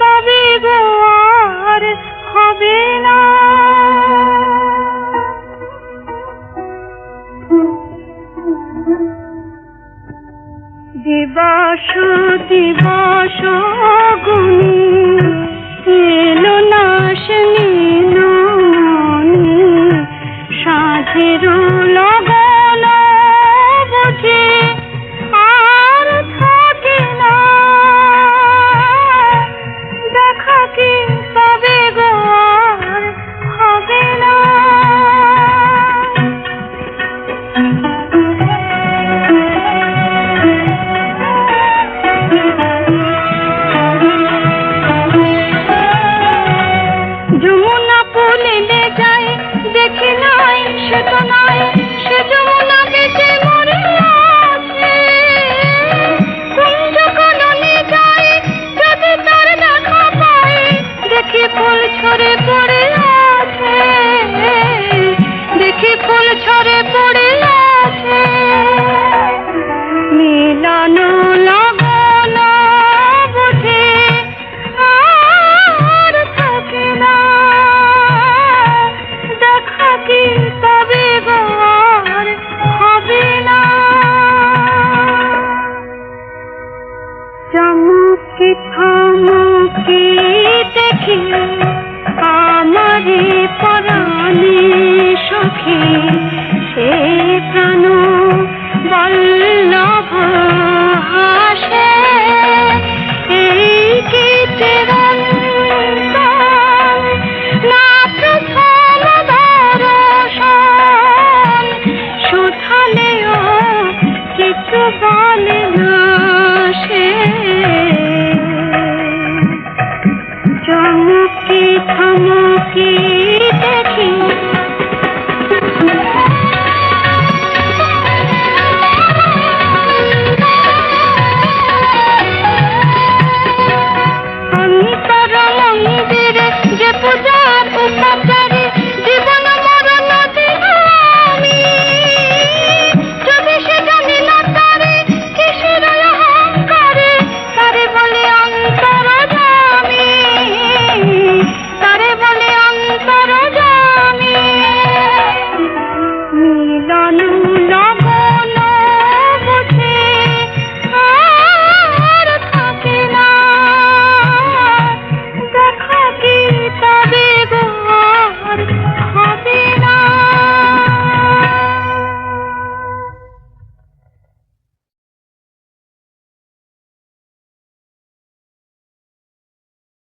তবে গো আর হবে না। দিবাস দিবাস গুণী এলো নাশ নীল মিলন